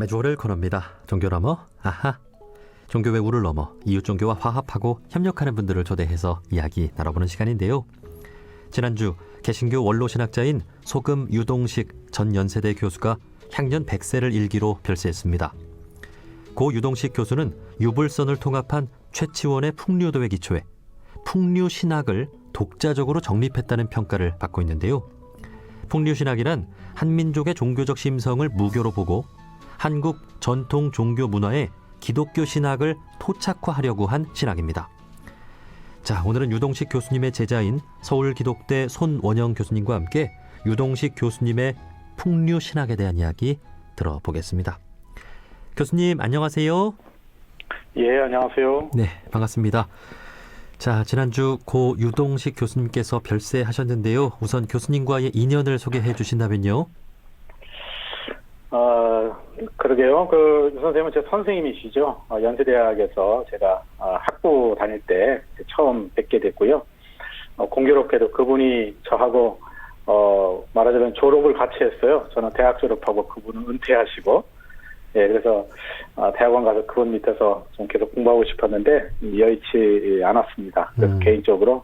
매주 월요일 코너입니다. 종교 넘어 아하. 종교의 우를 넘어 이웃 종교와 화합하고 협력하는 분들을 초대해서 이야기 나눠보는 시간인데요. 지난주 개신교 원로 신학자인 소금 유동식 전 연세대 교수가 향년 100세를 일기로 별세했습니다. 고 유동식 교수는 유불선을 통합한 최치원의 풍류도에 기초해 풍류 신학을 독자적으로 정립했다는 평가를 받고 있는데요. 풍류 신학이란 한민족의 종교적 심성을 무교로 보고 한국 전통 종교 문화에 기독교 신학을 토착화하려고 한 신학입니다. 자, 오늘은 유동식 교수님의 제자인 서울기독대 손원영 교수님과 함께 유동식 교수님의 풍류 신학에 대한 이야기 들어보겠습니다. 교수님 안녕하세요. 예, 안녕하세요. 네, 반갑습니다. 자, 지난주 고 유동식 교수님께서 별세하셨는데요. 우선 교수님과의 인연을 소개해 주신다면요. 어, 그러게요. 그, 유 선생님은 제 선생님이시죠. 어, 연세대학에서 제가 어, 학부 다닐 때 처음 뵙게 됐고요. 어, 공교롭게도 그분이 저하고, 어, 말하자면 졸업을 같이 했어요. 저는 대학 졸업하고 그분은 은퇴하시고. 예, 그래서, 어, 대학원 가서 그분 밑에서 좀 계속 공부하고 싶었는데, 여의치 않았습니다. 그래서 음. 개인적으로,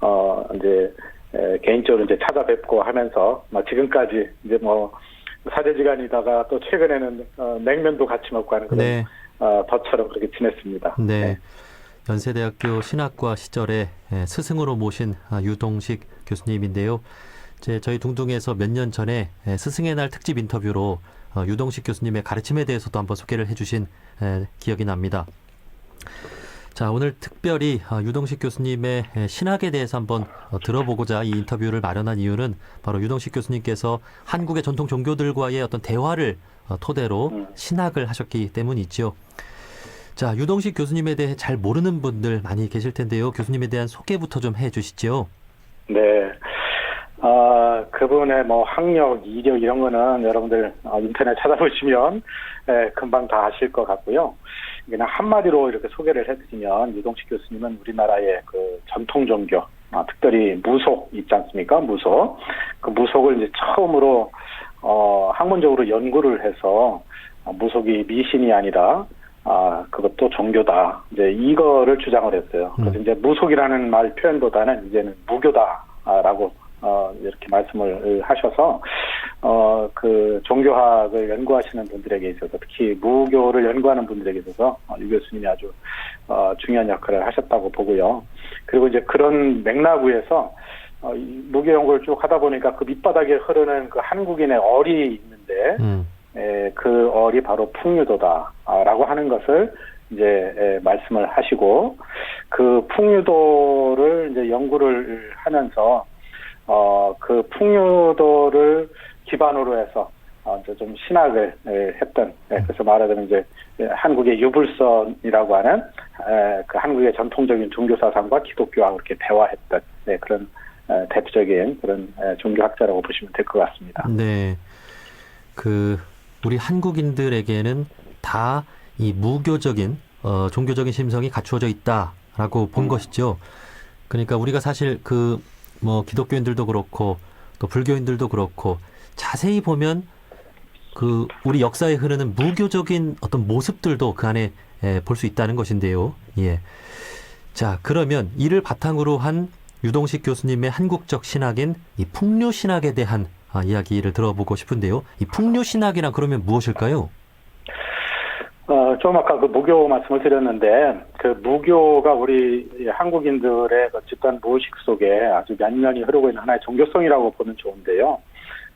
어, 이제, 에, 개인적으로 이제 찾아뵙고 하면서, 뭐 지금까지 이제 뭐, 사제지간이다가 또 최근에는 어, 냉면도 같이 먹고 하는 그런 네. 어, 덧처럼 그렇게 지냈습니다. 네. 연세대학교 신학과 시절에 예, 스승으로 모신 아, 유동식 교수님인데요. 이제 저희 둥둥에서 몇 년 전에 예, 스승의 날 특집 인터뷰로 어, 유동식 교수님의 가르침에 대해서도 한번 소개를 해주신 예, 기억이 납니다. 자, 오늘 특별히 어, 유동식 교수님의 예, 신학에 대해서 한번 어, 들어보고자 이 인터뷰를 마련한 이유는 바로 유동식 교수님께서 한국의 전통 종교들과의 어떤 대화를 어, 토대로 음. 신학을 하셨기 때문이죠. 자, 유동식 교수님에 대해 잘 모르는 분들 많이 계실 텐데요. 교수님에 대한 소개부터 좀 해 주시죠. 네. 아, 그분의 뭐 학력, 이력 이런 거는 여러분들 어, 인터넷 찾아보시면 예, 금방 다 아실 것 같고요. 그냥 한마디로 이렇게 소개를 해드리면 유동식 교수님은 우리나라의 그 전통 종교, 아, 특별히 무속 있지 않습니까? 무속. 그 무속을 이제 처음으로 어, 학문적으로 연구를 해서 아, 무속이 미신이 아니라 아, 그것도 종교다. 이제 이거를 주장을 했어요. 그래서 음. 이제 무속이라는 말 표현보다는 이제는 무교다라고 어, 이렇게 말씀을 하셔서 어, 그 종교학을 연구하시는 분들에게 있어서 특히 무교를 연구하는 분들에게 있어서 어, 유 교수님이 아주 어, 중요한 역할을 하셨다고 보고요. 그리고 이제 그런 맥락에서 어, 이 무교 연구를 쭉 하다 보니까 그 밑바닥에 흐르는 그 한국인의 얼이 있는데 음, 에, 그 얼이 바로 풍류도다라고 하는 것을 이제 에, 말씀을 하시고 그 풍류도를 이제 연구를 하면서 어, 그 풍류도를 기반으로 해서 어, 이제 좀 신학을 에, 했던 에, 그래서 말하자면 이제 에, 한국의 유불선이라고 하는 에, 그 한국의 전통적인 종교 사상과 기독교와 그렇게 대화했던 네, 그런 에, 대표적인 그런 에, 종교학자라고 보시면 될 것 같습니다. 네. 그, 우리 한국인들에게는 다 이 무교적인, 어, 종교적인 심성이 갖추어져 있다라고 본 음. 것이죠. 그러니까 우리가 사실 그, 뭐, 기독교인들도 그렇고, 또 불교인들도 그렇고, 자세히 보면 그, 우리 역사에 흐르는 무교적인 어떤 모습들도 그 안에 볼수 있다는 것인데요. 예. 자, 그러면 이를 바탕으로 한 유동식 교수님의 한국적 신학인 이 풍류 신학에 대한 아, 이야기를 들어보고 싶은데요. 이 풍류 신학이란 그러면 무엇일까요? 어, 좀 아까 그 무교 말씀을 드렸는데, 그 무교가 우리 한국인들의 그 집단 무의식 속에 아주 면면히 흐르고 있는 하나의 종교성이라고 보면 좋은데요.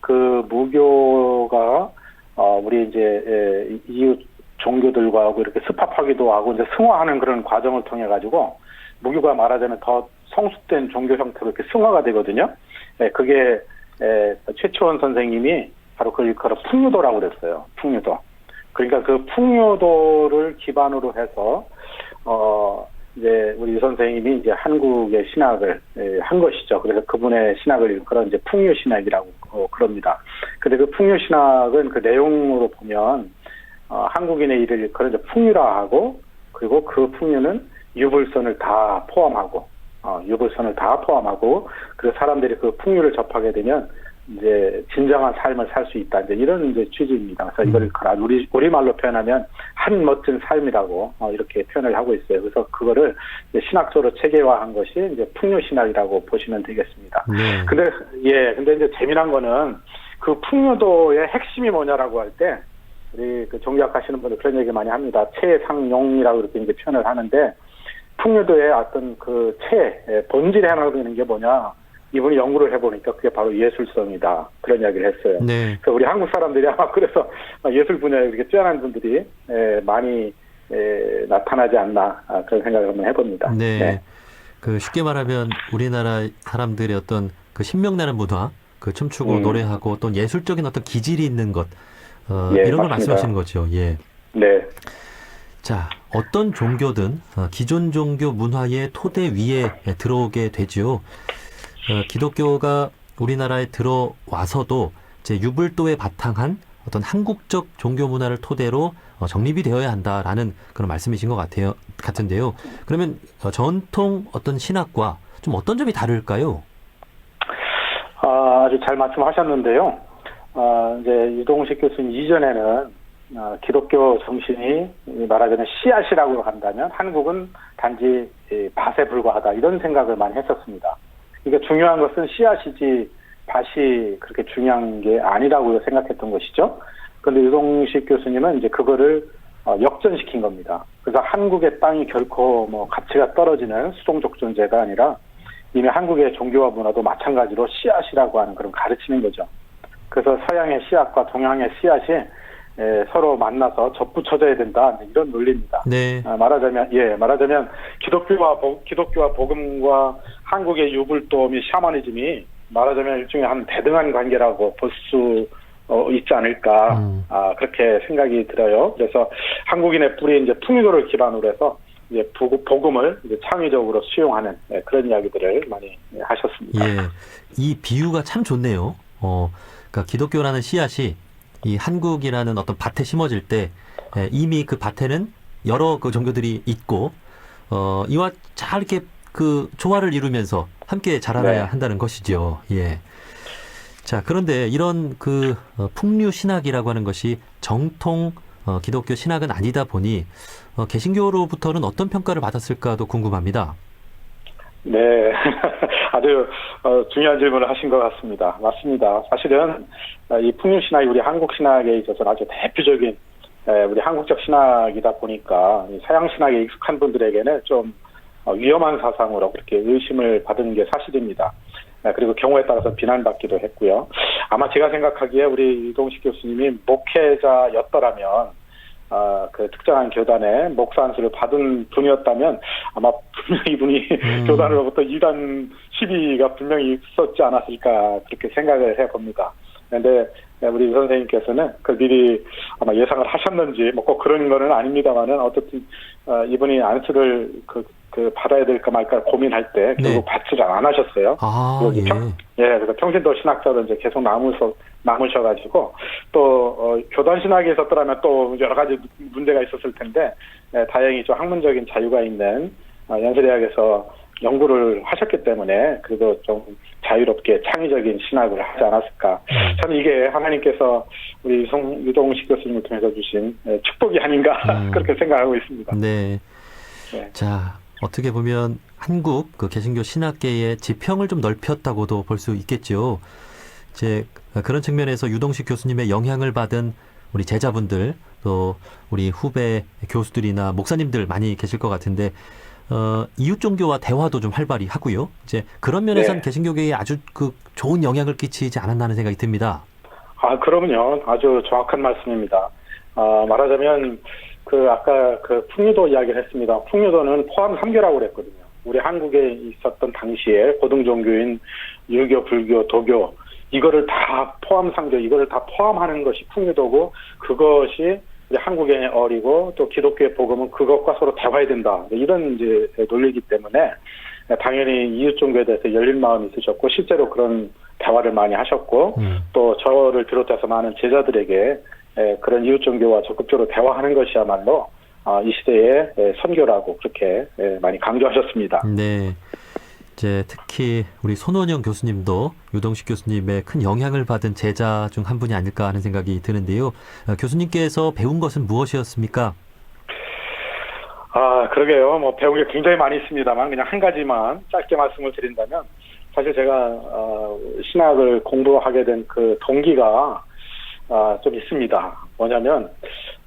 그 무교가, 어, 우리 이제, 에, 이웃 종교들과 하고 이렇게 습합하기도 하고 이제 승화하는 그런 과정을 통해 가지고, 무교가 말하자면 더 성숙된 종교 형태로 이렇게 승화가 되거든요. 예, 그게, 에, 최치원 선생님이 바로 그걸 그걸 풍류도라고 그랬어요. 풍류도. 그러니까 그 풍요도를 기반으로 해서 어 이제 우리 유 선생님이 이제 한국의 신학을 예, 한 것이죠. 그래서 그분의 신학을 일컬어 이제 풍요 신학이라고 어, 그럽니다. 근데 그 풍요 신학은 그 내용으로 보면 어, 한국인의 일을 일컬어 이제 풍요라 하고 그리고 그 풍요는 유불선을 다 포함하고 어, 유불선을 다 포함하고 그 사람들이 그 풍요를 접하게 되면 이제 진정한 삶을 살 수 있다. 이제 이런 이제 취지입니다. 그래서 이걸 그라- 우리 우리 말로 표현하면 한 멋진 삶이라고 어, 이렇게 표현을 하고 있어요. 그래서 그거를 이제 신학적으로 체계화한 것이 이제 풍요 신학이라고 보시면 되겠습니다. 네. 근데 예, 근데 이제 재미난 거는 그 풍요도의 핵심이 뭐냐라고 할 때 우리 그 종교학 하시는 분들 그런 얘기 많이 합니다. 최상용이라고 이렇게 이제 표현을 하는데 풍요도의 어떤 그 최, 예, 본질에 하나 있는 게 뭐냐? 이분이 연구를 해보니까 그게 바로 예술성이다. 그런 이야기를 했어요. 네. 그래서 우리 한국 사람들이 아마 그래서 예술 분야에 이렇게 뛰어난 분들이 예, 많이 예, 나타나지 않나 아, 그런 생각을 한번 해봅니다. 네. 그 쉽게 말하면 우리나라 사람들의 어떤 그 신명나는 문화, 그 춤추고 음. 노래하고 또 예술적인 어떤 기질이 있는 것, 어, 예, 이런 걸 맞습니다. 말씀하시는 거죠. 예. 네. 자, 어떤 종교든 어, 기존 종교 문화의 토대 위에 들어오게 되지요. 어, 기독교가 우리나라에 들어와서도 이제 유불도에 바탕한 어떤 한국적 종교 문화를 토대로 어, 정립이 되어야 한다라는 그런 말씀이신 것 같아요. 같은데요. 그러면 어, 전통 어떤 신학과 좀 어떤 점이 다를까요? 아, 아주 잘 말씀하셨는데요. 아, 이제 유동식 교수님 이전에는 아, 기독교 정신이 말하자면 씨앗이라고 한다면 한국은 단지 이 밭에 불과하다 이런 생각을 많이 했었습니다. 그러니까 중요한 것은 씨앗이지 밭이 그렇게 중요한 게 아니라고 생각했던 것이죠. 그런데 유동식 교수님은 이제 그거를 어, 역전시킨 겁니다. 그래서 한국의 땅이 결코 뭐 가치가 떨어지는 수동적 존재가 아니라 이미 한국의 종교와 문화도 마찬가지로 씨앗이라고 하는 그런 가르치는 거죠. 그래서 서양의 씨앗과 동양의 씨앗이 에, 서로 만나서 접붙여져야 된다 이런 논리입니다. 네. 아, 말하자면 예 말하자면 기독교와 복- 기독교와 복음과 한국의 유불도 및 샤머니즘이 말하자면 일종의 한 대등한 관계라고 볼수 어, 있지 않을까 음. 아, 그렇게 생각이 들어요. 그래서 한국인의 뿌리 이제 풍요도를 기반으로 해서 이제 복- 복음을 이제 창의적으로 수용하는 예, 그런 이야기들을 많이 예, 하셨습니다. 예. 이 비유가 참 좋네요. 어, 그러니까 기독교라는 씨앗이 이 한국이라는 어떤 밭에 심어질 때 예, 이미 그 밭에는 여러 그 종교들이 있고 어, 이와 잘 이렇게 그 조화를 이루면서 함께 자라나야 네. 한다는 것이죠. 예. 자, 그런데 이런 그 어, 풍류 신학이라고 하는 것이 정통 어, 기독교 신학은 아니다 보니 어, 개신교로부터는 어떤 평가를 받았을까도 궁금합니다. 네, 아주 어, 중요한 질문을 하신 것 같습니다. 맞습니다. 사실은 어, 이 풍류 신학이 우리 한국 신학에 있어서 아주 대표적인 에, 우리 한국적 신학이다 보니까 이 서양 신학에 익숙한 분들에게는 좀 어, 위험한 사상으로 그렇게 의심을 받은 게 사실입니다. 에, 그리고 경우에 따라서 비난받기도 했고요. 아마 제가 생각하기에 우리 이동식 교수님이 목회자였더라면 아, 그 특정한 교단의 목사 안수를 받은 분이었다면 아마 분명히 이분이 음. 교단으로부터 이단 시비가 분명히 있었지 않았을까 그렇게 생각을 해봅니다. 그런데 우리 선생님께서는 그 미리 아마 예상을 하셨는지 뭐 꼭 그런 거는 아닙니다만은 어쨌든 어, 이분이 안수를 그, 그 받아야 될까 말까 고민할 때 결국 네. 받지를 안 하셨어요. 아, 예. 평- 예, 그래서 평신도 신학자로 이제 계속 남으셔, 남으셔가지고, 또, 어, 교단 신학에 있었더라면 또 여러 가지 문제가 있었을 텐데, 예, 다행히 좀 학문적인 자유가 있는, 어, 연세대학에서 연구를 하셨기 때문에, 그래도 좀 자유롭게 창의적인 신학을 하지 않았을까. 음. 저는 이게 하나님께서 우리 유성, 유동식 교수님을 통해서 주신 예, 축복이 아닌가, 음. 그렇게 생각하고 있습니다. 네. 네. 자, 어떻게 보면 한국 그 개신교 신학계의 지평을 좀 넓혔다고도 볼 수 있겠죠. 이제 그런 측면에서 유동식 교수님의 영향을 받은 우리 제자분들 또 우리 후배 교수들이나 목사님들 많이 계실 것 같은데 어, 이웃 종교와 대화도 좀 활발히 하고요. 이제 그런 면에서는 네. 개신교계에 아주 그 좋은 영향을 끼치지 않았나 하는 생각이 듭니다. 아, 그럼요. 아주 정확한 말씀입니다. 아, 말하자면, 그, 아까 그 풍류도 이야기를 했습니다. 풍류도는 포함 3교라고 그랬거든요. 우리 한국에 있었던 당시에 고등 종교인 유교, 불교, 도교, 이거를 다 포함 3교, 이거를 다 포함하는 것이 풍류도고, 그것이 우리 한국의 어리고 또 기독교의 복음은 그것과 서로 대화해야 된다. 이런 이제 논리이기 때문에 당연히 이웃 종교에 대해서 열린 마음이 있으셨고, 실제로 그런 대화를 많이 하셨고, 음. 또 저를 비롯해서 많은 제자들에게 에, 그런 이웃 종교와 적극적으로 대화하는 것이야말로 아, 이 시대의 에, 선교라고 그렇게 에, 많이 강조하셨습니다. 네. 이제 특히 우리 손원영 교수님도 유동식 교수님의 큰 영향을 받은 제자 중 한 분이 아닐까 하는 생각이 드는데요. 어, 교수님께서 배운 것은 무엇이었습니까? 아, 그러게요. 뭐 배운 게 굉장히 많이 있습니다만 그냥 한 가지만 짧게 말씀을 드린다면 사실 제가 어, 신학을 공부하게 된 그 동기가 아, 좀 있습니다. 뭐냐면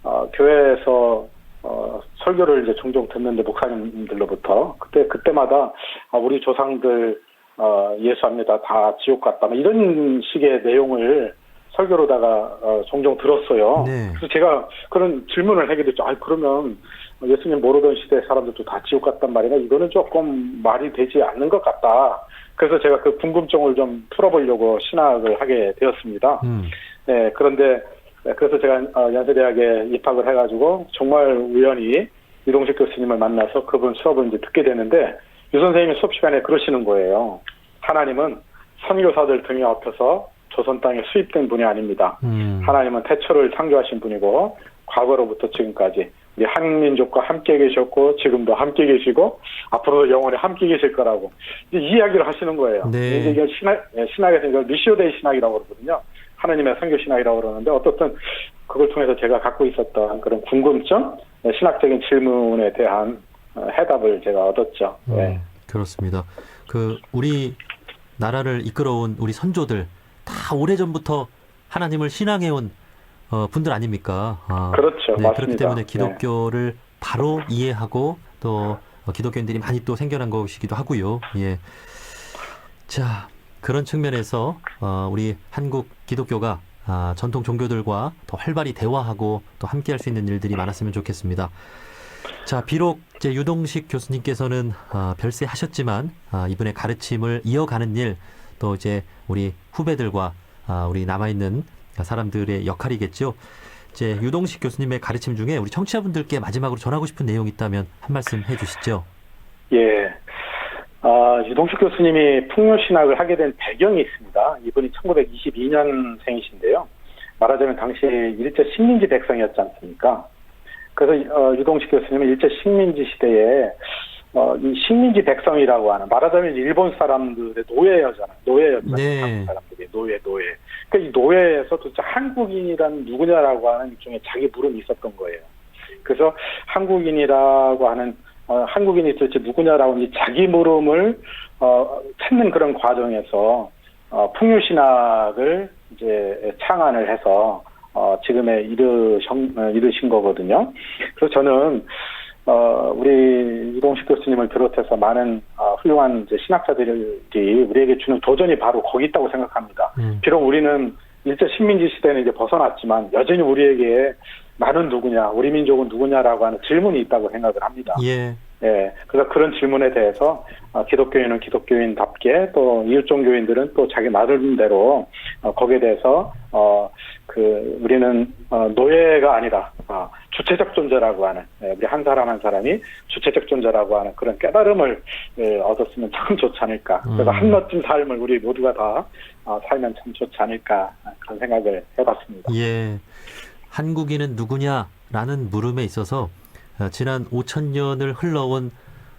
어, 교회에서 어, 설교를 이제 종종 듣는데 목사님들로부터 그때 그때마다 아, 우리 조상들 어, 예수합니다. 다 지옥 갔다. 뭐 이런 식의 내용을 설교로다가 어, 종종 들었어요. 네. 그래서 제가 그런 질문을 하게 됐죠. 아, 그러면 예수님 모르던 시대 사람들도 다 지옥 갔단 말이냐? 이거는 조금 말이 되지 않는 것 같다. 그래서 제가 그 궁금증을 좀 풀어보려고 신학을 하게 되었습니다. 음, 네, 그런데 네, 그래서 제가 어, 연세대학에 입학을 해가지고 정말 우연히 이동식 교수님을 만나서 그분 수업을 이제 듣게 되는데 유 선생님이 수업 시간에 그러시는 거예요. 하나님은 선교사들 등에 업혀서 조선 땅에 수입된 분이 아닙니다. 음, 하나님은 태초를 창조하신 분이고 과거로부터 지금까지 우리 한민족과 함께 계셨고 지금도 함께 계시고 앞으로도 영원히 함께 계실 거라고 이 이야기를 하시는 거예요. 네. 이게 신학 예, 신학에서 이걸 미시오데이 신학이라고 그러거든요. 하나님의 선교 신학이라고 그러는데 어떻든 그걸 통해서 제가 갖고 있었던 그런 궁금증, 예, 신학적인 질문에 대한 어, 해답을 제가 얻었죠. 음, 네. 그렇습니다. 그 우리 나라를 이끌어온 우리 선조들 다 오래 전부터 하나님을 신앙해온 어, 분들 아닙니까? 아, 그렇죠. 네, 맞습니다. 그렇기 때문에 네. 기독교를 바로 이해하고 또 어, 기독교인들이 많이 또 생겨난 것이기도 하고요. 예. 자, 그런 측면에서 어, 우리 한국 기독교가 아, 전통 종교들과 더 활발히 대화하고 또 함께할 수 있는 일들이 많았으면 좋겠습니다. 자, 비록 이제 유동식 교수님께서는 아, 별세하셨지만 아, 이분의 가르침을 이어가는 일, 또 이제 우리 후배들과 아, 우리 남아 있는 사람들의 역할이겠죠. 이제 유동식 교수님의 가르침 중에 우리 청취자분들께 마지막으로 전하고 싶은 내용이 있다면 한 말씀 해주시죠. 예. 아, 유동식 교수님이 풍요신학을 하게 된 배경이 있습니다. 이분이 1922년생이신데요. 말하자면 당시 일제 식민지 백성이었지 않습니까? 그래서 어, 유동식 교수님은 일제 식민지 시대에 어, 이 식민지 백성이라고 하는 말하자면 일본 사람들의 노예였잖아요. 노예였잖아요. 네. 한국 사람들이 노예, 노예. 그러니까 이 노예에서 도대체 한국인이란 누구냐라고 하는 일종의 자기 물음이 있었던 거예요. 그래서 한국인이라고 하는 어, 한국인이 도대체 누구냐라고 이제 자기 물음을 어, 찾는 그런 과정에서 어, 풍요신학을 이제 창안을 해서 어, 지금에 이르신, 어, 이르신 거거든요. 그래서 저는 어, 우리 유동식 교수님을 비롯해서 많은 어, 훌륭한 이제 신학자들이 우리에게 주는 도전이 바로 거기 있다고 생각합니다. 음, 비록 우리는 일제 식민지 시대는 이제 벗어났지만 여전히 우리에게 나는 누구냐, 우리 민족은 누구냐라고 하는 질문이 있다고 생각을 합니다. 예, 예, 그래서 그런 질문에 대해서 어, 기독교인은 기독교인답게 또 이웃종교인들은 또 자기 나름대로 어, 거기에 대해서 어, 그 우리는 어, 노예가 아니라 어, 주체적 존재라고 하는 예, 우리 한 사람 한 사람이 주체적 존재라고 하는 그런 깨달음을 예, 얻었으면 참 좋지 않을까. 그래서 음. 한 멋진 삶을 우리 모두가 다 어, 살면 참 좋지 않을까 그런 생각을 해봤습니다. 예. 한국인은 누구냐라는 물음에 있어서 어, 지난 5천 년을 흘러온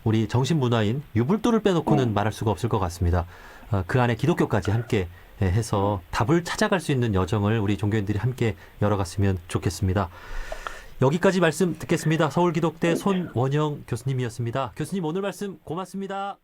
우리 정신문화인 유불도를 빼놓고는 음. 말할 수가 없을 것 같습니다. 어, 그 안에 기독교까지 함께 예, 해서 답을 찾아갈 수 있는 여정을 우리 종교인들이 함께 열어갔으면 좋겠습니다. 여기까지 말씀 듣겠습니다. 서울기독대 손원영 교수님이었습니다. 교수님 오늘 말씀 고맙습니다.